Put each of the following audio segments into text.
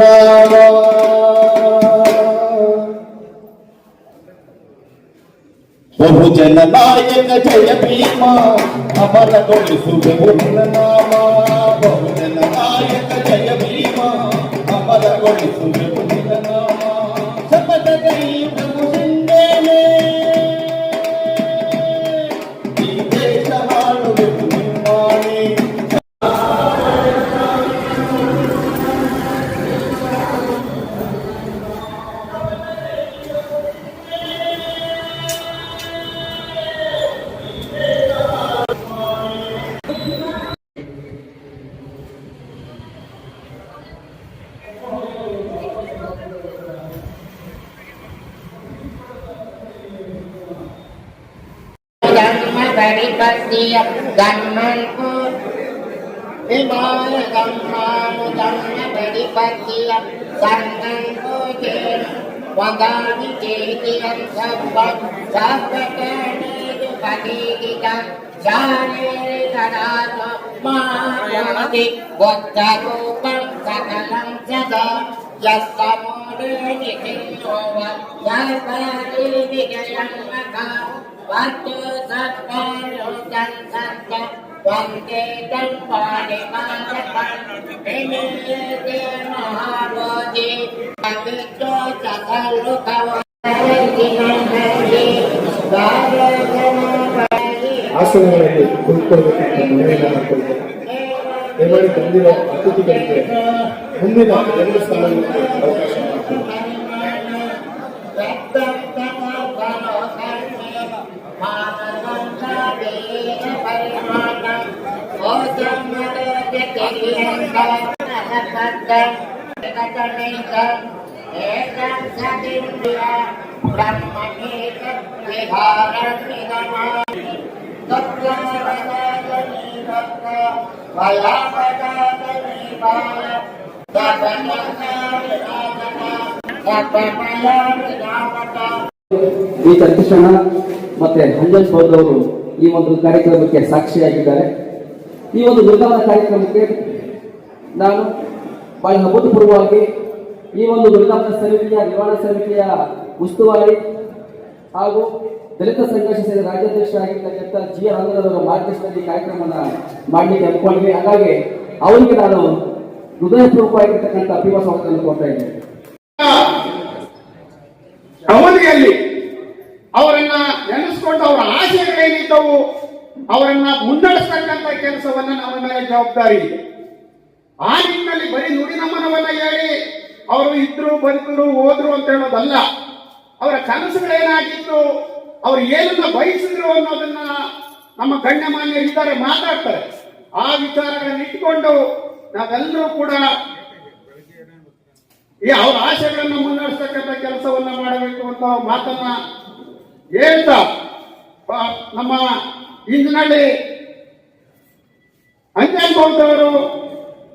ನಾಮ ಬಹುಜನ ನಾಯಕ ಜಯ ಭೀಮ ಅಮರಗೊಳಿಸುವೆವು ನಿನ್ನ ನಾಮ biệt gần mang phước. Ý nói tâm mơ gần mẹ đi phát tiệp Gần mang phước tiền Hoàng ca đi chỉ tiền sắp vật Sắp vật kê đi đi phát đi đi căng Sa đi ta đa ta ma Hoàng đi Quật ta cô băng Sa ta lăng sa ta Yasam ಆಸನಗಳಲ್ಲಿ ಕುಳಿತುಕೊಳ್ಳಬೇಕಂತ ಮನವಿಯನ್ನು ಮಾಡಿಕೊಳ್ತೇನೆ ದಯಮಾಡಿ ಬಂದಿರೋ ಅತಿಥಿಗಳಿಗೆ ಮುಂದಿನ ಎರಡು ಸ್ಥಾನಗಳಿಗೆ ಅವಕಾಶ. ಈ ಚಂದ್ರಶಣ ಮತ್ತೆ ಅಂಜನ್ ಸೌದ್ ಅವರು ಈ ಒಂದು ಕಾರ್ಯಕ್ರಮಕ್ಕೆ ಸಾಕ್ಷಿಯಾಗಿದ್ದಾರೆ. ಈ ಒಂದು ದುರ್ಗಮನ ಕಾರ್ಯಕ್ರಮಕ್ಕೆ ನಾನು ಬಹಳ ಅಭೂತಪೂರ್ವವಾಗಿ ಈ ಒಂದು ದುರ್ಗಮನ ಸಮಿತಿಯ ನಿರ್ವಹಣಾ ಸಮಿತಿಯ ಉಸ್ತುವಾರಿ ಹಾಗೂ ದಲಿತ ಸಂಘರ್ಷ ಸೇನೆ ರಾಜ್ಯಾಧ್ಯಕ್ಷರಾಗಿರ್ತಕ್ಕಂಥ ಜಿ ಆರ್ ರಂಗನವರ ಮಾರ್ಗದರ್ಶನದಲ್ಲಿ ಕಾರ್ಯಕ್ರಮವನ್ನು ಮಾಡಲಿಕ್ಕೆ ಅಂದ್ಕೊಂಡ್ವಿ ಹಾಗಾಗಿ ಅವರಿಗೆ ನಾನು ಹೃದಯಪೂರ್ವಕವಾಗಿರ್ತಕ್ಕಂಥ ಸ್ವಾಗತವನ್ನು ಕೊಡ್ತಾ ಇದ್ದೇನೆ. ಅವರನ್ನ ನೆನೆಸ್ಕೊಂಡು ಅವರ ಆಶಯಗಳೇನಿದ್ದವು ಅವರನ್ನ ಮುನ್ನಡೆಸ್ತಕ್ಕಂಥ ಕೆಲಸವನ್ನ ನಮ್ಮ ಮೇಲೆ ಜವಾಬ್ದಾರಿ ಇದೆ. ಆ ನಿಟ್ಟಿನಲ್ಲಿ ಬರೀ ನುಡಿ ನಮನವನ್ನ ಹೇಳಿ, ಅವರು ಇದ್ರು, ಬಂದರು, ಹೋದ್ರು ಅಂತ ಹೇಳೋದಲ್ಲ. ಅವರ ಕನಸುಗಳೇನಾಗಿತ್ತು ಅವ್ರು ಏನನ್ನ ಬಯಸಿದ್ರು ಅನ್ನೋದನ್ನ ನಮ್ಮ ಗಣ್ಯಮಾನ್ಯರು ಇದ್ದಾರೆ, ಮಾತಾಡ್ತಾರೆ. ಆ ವಿಚಾರಗಳನ್ನ ಇಟ್ಕೊಂಡು ನಾವೆಲ್ಲರೂ ಕೂಡ ಈ ಅವ್ರ ಆಶೆಗಳನ್ನ ಮುನ್ನಡೆಸ್ತಕ್ಕಂಥ ಕೆಲಸವನ್ನ ಮಾಡಬೇಕು ಅಂತ ಮಾತನ್ನ ಹೇಳ್ತಾ ನಮ್ಮ ಇಂದಿನಲ್ಲಿ ಅಂಜನ್ ಬೌದ್ಧವರು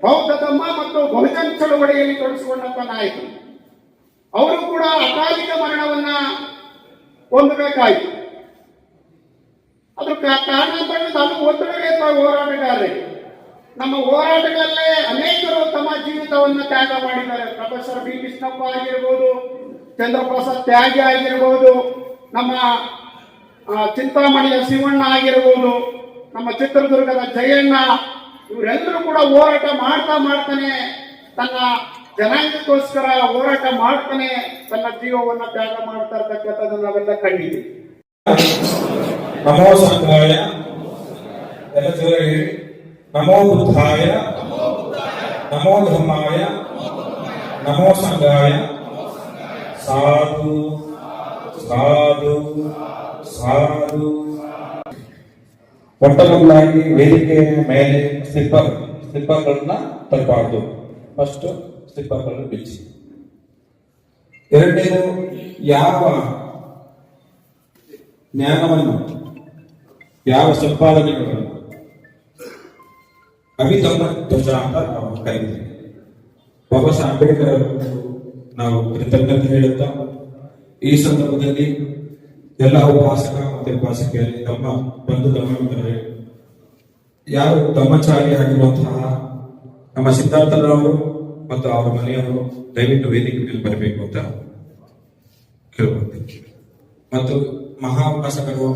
ಬೌದ್ಧ ಮತ್ತು ಬಹುಜನ್ ಚಳವಳಿಯಲ್ಲಿ ತೊಡಗಿಸಿಕೊಂಡಂತ ನಾಯಕರು. ಅವರು ಕೂಡ ಅಕಾಲಿಕ ಮರಣವನ್ನ ಹೊಂದಬೇಕಾಯಿತು. ಅದ್ರ ಕಾರಣ ನಮ್ಮ ಒತ್ತಡವೇ ಹೋರಾಟಗಾರರಿಗೆ ನಮ್ಮ ಹೋರಾಟಗಳಲ್ಲೇ ಅನೇಕರು ತಮ್ಮ ಜೀವಿತವನ್ನು ತ್ಯಾಗ ಮಾಡಿದ್ದಾರೆ. Professor B. ಕೃಷ್ಣಪ್ಪ ಆಗಿರ್ಬೋದು, ಚಂದ್ರಪ್ರಸಾದ್ ತ್ಯಾಗಿ ಆಗಿರ್ಬೋದು, ನಮ್ಮ ಚಿಂತಾಮಣಿಯ ಶಿವಣ್ಣ ಆಗಿರ್ಬೋದು ನಮ್ಮ ಚಿತ್ರದುರ್ಗದ ಜಯಣ್ಣ, ಇವರೆಲ್ಲರೂ ಕೂಡ ಹೋರಾಟ ಮಾಡ್ತಾ ಮಾಡ್ತಾನೆ, ತನ್ನ ಜನಾಂಗಕ್ಕೋಸ್ಕರ ಹೋರಾಟ ಮಾಡ್ತಾನೆ, ತನ್ನ ಜೀವವನ್ನ ತ್ಯಾಗ ಮಾಡ್ತಾ ಇರ್ತಕ್ಕಂಥದ್ದು ನಾವೆಲ್ಲ ಕಂಡಿದ್ದೀವಿ. ನಮೋ ಸಂಘಾಯ ಎಲ್ಲ ಜೋರಾಗಿ ಹೇಳಿ ನಮೋ ಬುದ್ಧಾಯ. ನಮೋ ಧರ್ಮಾಯ. ನಮೋ ಸಂಘಾಯ ಸಾಧು. ಸಾಧು. ಸಾಧು. ಮೊಟ್ಟಮೊದಲಾಗಿ ವೇದಿಕೆ ಮೇಲೆ ಸ್ಲಿಪ್ಪರ್ ಸ್ಲಿಪ್ಪರ್ಗಳನ್ನ ತರಬಾರ್ದು. ಫಸ್ಟ್ ಸ್ಲಿಪ್ಪರ್ಗಳನ್ನು ಬಿಚ್ಚಿ. ಎರಡನೇದು, ಯಾವ ಜ್ಞಾನವನ್ನು, ಯಾವ ಸಂಪಾದನೆಗಳನ್ನು ಅಭಿತಮ ಧ್ವಜ ಅಂತ ನಾವು ಕರೀತೀವಿ. ಬಾಬಾ ಸಾಹೇಬ್ ಅಂಬೇಡ್ಕರ್ ಅವರು ನಾವು ಕೃತಜ್ಞತೆ ಹೇಳುತ್ತಾ, ಈ ಸಂದರ್ಭದಲ್ಲಿ ಎಲ್ಲ ಉಪಾಸಕ ಮತ್ತೆ ಉಪಾಸಕಿಯರಲ್ಲಿ ತಮ್ಮ ಬಂಧು ಧರ್ಮವಿದ್ದರೆ ಯಾರು ಬ್ರಹ್ಮಚಾರಿ ಆಗಿರುವಂತಹ ನಮ್ಮ ಸಿದ್ಧಾರ್ಥರವರು ಮತ್ತು ಅವರ ಮನೆಯವರು ದಯವಿಟ್ಟು ವೇದಿಕೆ ಮೇಲೆ ಬರಬೇಕು ಅಂತ ಕೇಳ್ಕೊಳ್ತೀನಿ. ಮತ್ತು ಮಹಾ ಉಪಾಸಕರು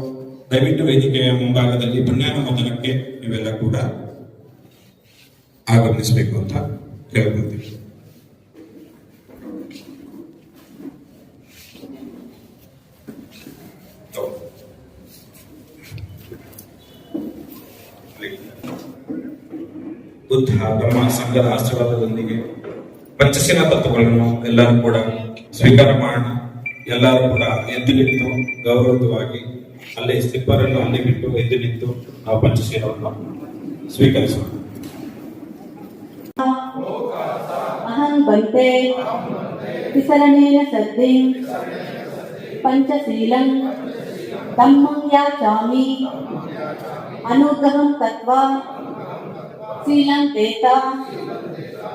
ದಯವಿಟ್ಟು ವೇದಿಕೆಯ ಮುಂಭಾಗದಲ್ಲಿ ಪುಣ್ಯಾನುಮೋದನಕ್ಕೆ ನೀವೆಲ್ಲ ಕೂಡ ಆಗಮಿಸಬೇಕು ಅಂತ ಕೇಳ್ಕೊಳ್ತೀನಿ. ಹಿಂದೂ ಧರ್ಮ ಸಂಘದ ಆಶೀರ್ವಾದದೊಂದಿಗೆ ಪಂಚಶೀಲ ತತ್ವಗಳನ್ನು ಎಲ್ಲರೂ ಕೂಡ ಸ್ವೀಕಾರ ಮಾಡೋಣ ಎಲ್ಲರೂ ಕೂಡ ಎದ್ದು ನಿಂತು ಗೌರವವಾಗಿ ಅಲ್ಲೇ ಸ್ಲಿಪ್ಪರನ್ನು ಅಲ್ಲಿ ಬಿಟ್ಟು ಎದ್ದು ನಿಂತು ನಾವು ಪಂಚಶೀಲವನ್ನು ಸ್ವೀಕರಿಸೋಣ ಅಹಂ ಬಂತೆ ವಿಸರಣೇನ ಸದ್ದೆ ಪಂಚಶೀಲಂ ತಮ್ಮಂ ಯಾಚಾಮಿ ಅನುಗ್ರಹಂ ತತ್ವ शीलं तेता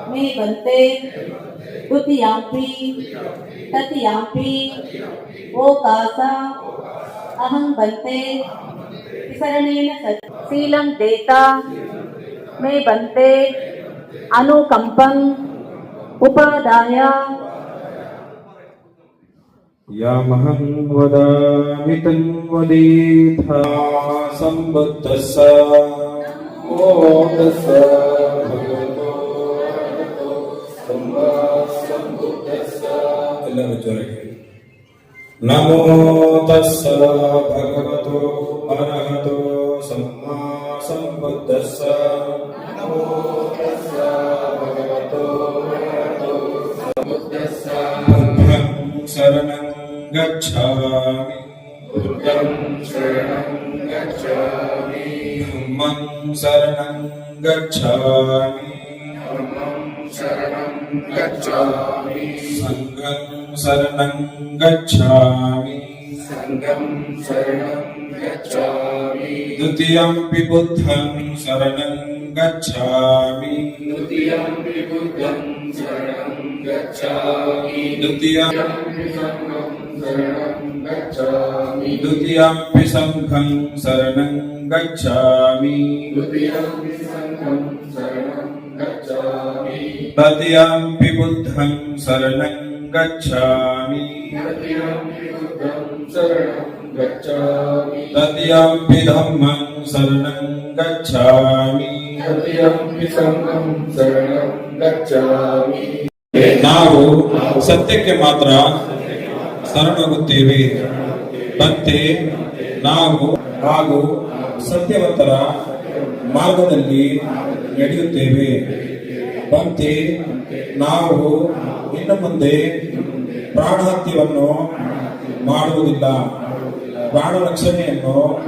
मे तृतीयाम्पि ओकासा, अहं वन्ते विसरणेन सत्। शीलं देता मे वन्ते अनुकम्पम् उपादाय। यामहं वदामि तं वदेथा Namo tassa bhagavato arahato samma sambuddhassa Namo tassa bhagavato arahato sambuddhassa Bhagavan saranam gacchami शरणं गच्छामि। शरणं गच्छामि। सङ्गं शरणं गच्छामि। सङ्गं शरणं शरणं गच्छामि द्वितीयमपि बुद्धं शरणं गच्छामि ದ್ವಿತೀಯಂಪಿ ಸಂಘಂ ಶರಣಂ ಗಚ್ಛಾಮಿ तृतीयम्पि बुद्धं शरणं गच्छामि ತೃತೀಯಂಪಿ ಬುದ್ಧಂ ಶರಣಂ ಗಚ್ಛಾಮಿ तृतीयम्पि धम्मं शरणं गच्छामि ತೃತೀಯಂಪಿ ಸಂಘಂ ಶರಣಂ ಗಚ್ಛಾಮಿ ನಾವು ಸತ್ಯಕ್ಕೆ ಮಾತ್ರ ಶರಣಾಗುತ್ತೇವೆ ಮತ್ತೆ ನಾವು ಹಾಗೂ ಸತ್ಯವಂತರ ಮಾರ್ಗದಲ್ಲಿ ನಡೆಯುತ್ತೇವೆ. ಬಂತೆ ನಾವು ಇನ್ನು ಮುಂದೆ ಪ್ರಾಣಹತ್ಯವನ್ನು ಮಾಡುವುದಿಲ್ಲ. ಪ್ರಾಣ ರಕ್ಷಣೆಯನ್ನು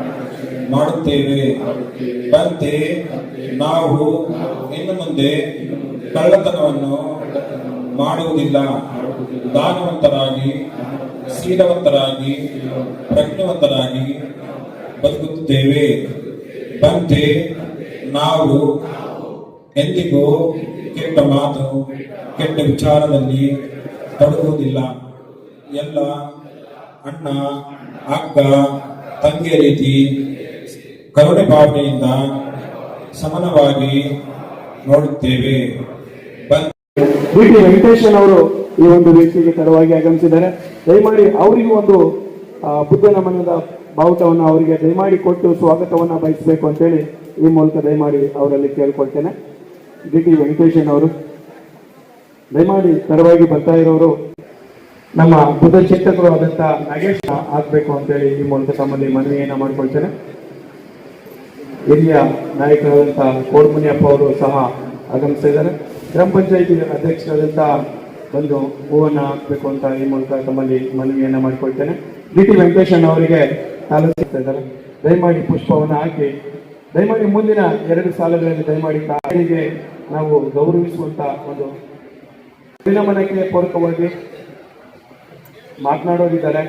ಮಾಡುತ್ತೇವೆ. ಬಂತೆ ನಾವು ಇನ್ನು ಮುಂದೆ ಕಳ್ಳತನವನ್ನು ಮಾಡುವುದಿಲ್ಲ. ದಾನವಂತರಾಗಿ, ಶೀಲವಂತರಾಗಿ, ಪ್ರಜ್ಞವಂತರಾಗಿ ಬದುಕುತ್ತೇವೆ. ಬಂತೆ, ನಾವು ಎಂದಿಗೂ ಕೆಟ್ಟ ಮಾತು, ಕೆಟ್ಟ ವಿಚಾರದಲ್ಲಿ ತೊಡಗುವುದಿಲ್ಲ. ಎಲ್ಲ ಅಣ್ಣ, ಅಕ್ಕ, ತಂಗಿಯ ರೀತಿ ಕರುಣೆ ಭಾವನೆಯಿಂದ ಸಮಾನವಾಗಿ ನೋಡುತ್ತೇವೆ. ಬಂತು ವೆಂಕಟೇಶನ್ ಅವರು ಈ ಒಂದು ವೇದಿಕೆಗೆ ತಡವಾಗಿ ಆಗಮಿಸಿದ್ದಾರೆ. ದಯಮಾಡಿ ಅವರಿಗೂ ಒಂದು ಬುದ್ಧನ ಬುದ್ಧ ನಮನದ ಬಾವುಟವನ್ನು ಅವರಿಗೆ ದಯಮಾಡಿ ಕೊಟ್ಟು ಸ್ವಾಗತವನ್ನು ಬಯಸಬೇಕು ಅಂತೇಳಿ ಈ ಮೂಲಕ ದಯಮಾಡಿ ಅವರಲ್ಲಿ ಕೇಳ್ಕೊಳ್ತೇನೆ. ಡಿ ಟಿ ವೆಂಕಟೇಶನ್ ಅವರು, ದಯಮಾಡಿ ತರವಾಗಿ ಬರ್ತಾ ಇರೋರು, ನಮ್ಮ ಬುದ್ಧ ಚಿಂತಕರು ಆದಂತ ನಾಗೇಶ್ ಆಗ್ಬೇಕು ಅಂತೇಳಿ ಈ ಮೂಲಕ ತಮ್ಮಲ್ಲಿ ಮನವಿಯನ್ನ ಮಾಡ್ಕೊಳ್ತೇನೆ. ಹಿರಿಯ ನಾಯಕರಾದಂಥ ಕೋಡ್ಮುನಿಯಪ್ಪ ಅವರು ಸಹ ಆಗಮಿಸಿದ್ದಾರೆ. ಗ್ರಾಮ ಪಂಚಾಯತಿ ಅಧ್ಯಕ್ಷರಾದಂಥ ಬಂದು ಹೂವನ್ನು ಹಾಕಬೇಕು ಅಂತ ಈ ಮೂಲಕ ತಮ್ಮಲ್ಲಿ ಮನವಿಯನ್ನ ಮಾಡಿಕೊಳ್ತೇನೆ. ಡಿ ಟಿ ವೆಂಕಟೇಶನ್ ಅವರಿಗೆ ಇದ್ದಾರೆ ದಯಮಾಡಿ ಪುಷ್ಪವನ್ನು ಹಾಕಿ. ದಯಮಾಡಿ ಮುಂದಿನ ಎರಡು ಸಾಲಗಳಲ್ಲಿ ದಯಮಾಡಿ ತಾಯಿಗೆ ನಾವು ಗೌರವಿಸುವಂತ ಒಂದು ವಿನಮನಕ್ಕೆ ಪೂರಕವಾಗಿ ಮಾತನಾಡೋರಿದ್ದಾರೆ.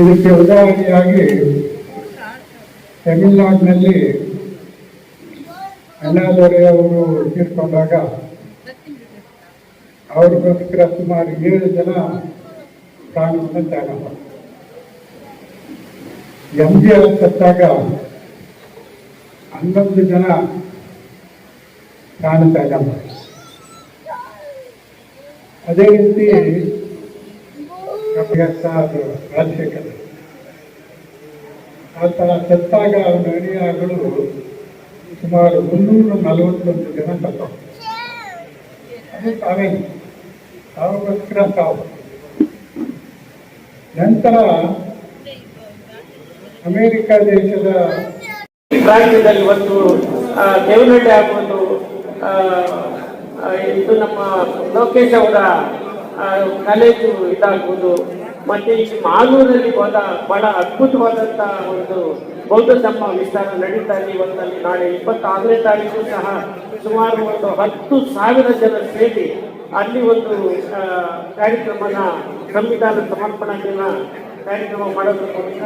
ಇದಕ್ಕೆ ಉದಾಹರಣೆಯಾಗಿ ತಮಿಳುನಾಡಿನಲ್ಲಿ ಅಣ್ಣಾದೊರೆ ಅವರು ತೀರ್ಕೊಂಡಾಗ ಅವ್ರಿಗೋಸ್ಕರ ಸುಮಾರು ಏಳು ಜನ ಪ್ರಾಣವನ್ನು ತ್ಯಾಗ ಮಾಡಿದ್ರು ಎಂ ಜಿ ಎಲ್ ಸತ್ತಾಗ ಹನ್ನೊಂದು ಜನ ಕಾಣ್ತಾ ತ್ಯಾಗ ಅದೇ ರೀತಿ ಅಭ್ಯಾಸ ಅದು ರಾಜಶೇಖರ. ಆತ ಸತ್ತಾಗ ಅವನ ಅಡಿಯಾಗಳು ಸುಮಾರು ಮುನ್ನೂರ ನಲವತ್ತೊಂದು ಜನ ಸತ್ತ ಅದು ತಾವೇ ತಾವಗೋಸ್ಕರ ಸಾವು ನಂತರ ಅಮೆರಿಕ ದೇಶದ ರಾಜ್ಯದಲ್ಲಿ ಒಂದು ದೇವನಹಳ್ಳಿ ಆ, ಇದು ನಮ್ಮ ಲೋಕೇಶ್ ಅವರ ಕಾಲೇಜು ಇದಾಗ್ಬೋದು. ಮತ್ತೆ ಈ ಮಾಲೂರಲ್ಲಿ ಹೋದ ಬಹಳ ಅದ್ಭುತವಾದಂತ ಒಂದು ಬೌದ್ಧ ಧರ್ಮ ವಿಸ್ತಾರ ನಡೀತಾ ಇದೆ ಇವತ್ತಲ್ಲಿ. ನಾಳೆ ಇಪ್ಪತ್ತಾರನೇ ತಾರೀಕು ಸಹ ಸುಮಾರು ಒಂದು ಹತ್ತು ಸಾವಿರ ಜನ ಸೇರಿ ಅಲ್ಲಿ ಒಂದು ಕಾರ್ಯಕ್ರಮನ, ಸಂವಿಧಾನ ಸಮರ್ಪಣಾ ದಿನ ಕಾರ್ಯಕ್ರಮ ಮಾಡೋದ್ರ ಮೂಲಕ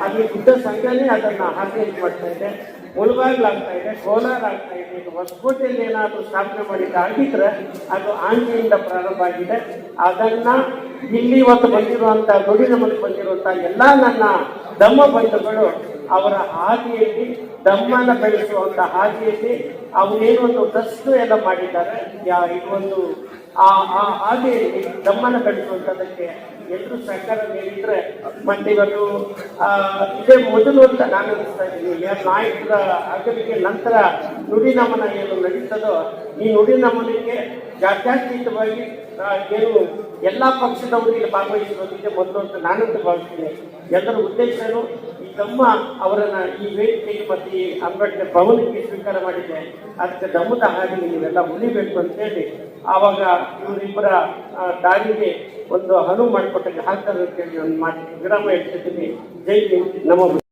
ಅಲ್ಲಿ ಬುದ್ಧ ಸಂಘನೇ ಅದನ್ನ ಆರ್ಗನೈಸ್ ಮಾಡ್ತಾ ಇದೆ. ಮುಳುಬಾಗ್ಲು ಆಗ್ತಾ ಇದೆ ಕೋಲಾರ ಆಗ್ತಾ ಇದೆ. ಇದು ಹೊಸಕೋಟೆಯಲ್ಲಿ ಏನಾದರೂ ಸ್ಥಾಪನೆ ಮಾಡಿದ್ದು ಆಗಿದ್ರೆ ಅದು ಆಂಜೆಯಿಂದ ಪ್ರಾರಂಭ ಆಗಿದೆ. ಅದನ್ನ ಇಲ್ಲಿ ಇವತ್ತು ಬಂದಿರುವಂತ ದುಡಿನ ನಮಗೆ ಬಂದಿರುವಂತ ಎಲ್ಲ ನನ್ನ ಧಮ್ಮ ಬಂಧುಗಳು ಅವರ ಹಾದಿಯಲ್ಲಿ, ದಮ್ಮನ ಬೆಳೆಸುವಂತ ಹಾದಿಯಲ್ಲಿ ಅವನೇನೊಂದು ಟ್ರಸ್ಟ್ ಎಲ್ಲ ಮಾಡಿದ್ದಾರೆ. ಯಾ- ಇದು ಒಂದು ಆ ಹಾದಿಯಲ್ಲಿ ದಮ್ಮನ ಬೆಳೆಸುವಂತದಕ್ಕೆ ಎಲ್ಲರೂ ಸಹಕಾರ ನೀಡಿದ್ರೆ ಮತ್ತೆ ಇವತ್ತು ಇದೇ ಮೊದಲು ಅಂತ ನಾನು ಅನಿಸ್ತಾ ಇದ್ದೀನಿ. ನಾಯಕರ ಆಗಲಿಕ್ಕೆ ನಂತರ ನುಡಿ ನಮನ ಏನು ನಡೀತದೋ, ಈ ನುಡಿ ನಮನಕ್ಕೆ ಜಾತ್ಯತೀತವಾಗಿ ಏನು ಎಲ್ಲಾ ಪಕ್ಷದವರು ಇಲ್ಲಿ ಭಾಗವಹಿಸುವುದಕ್ಕೆ ಮೊದಲು ಅಂತ ನಾನಂತೂ ಭಾವಿಸ್ತೀನಿ. ಎಲ್ಲರ ಉದ್ದೇಶನು ತಮ್ಮ ಅವರನ್ನ ಈ ವೇದಿಕೆಗೆ ಮತ್ತೆ ಈ ಅಂಬೇಡ್ಕರ್ ಭವನಕ್ಕೆ ಸ್ವೀಕಾರ ಮಾಡಿದೆ ಅದಕ್ಕೆ ದಮ್ಮದ ಹಾಗೆ ನೀವೆಲ್ಲ ಉಳಿಬೇಕು ಅಂತ ಹೇಳಿ ಆವಾಗ ಇವರಿಬ್ಬರ ದಾರಿಗೆ ಒಂದು ಹನು ಮಾಡಿಕೊಟ್ಟಾಗ ಹಾಕ್ತಾರೆ ಅಂತ ಹೇಳಿ ಒಂದು ಮಾತು ವಿರಾಮ ಇಡ್ತಿದ್ದೀನಿ ಜೈ ಹಿಂದ್, ನಮೋ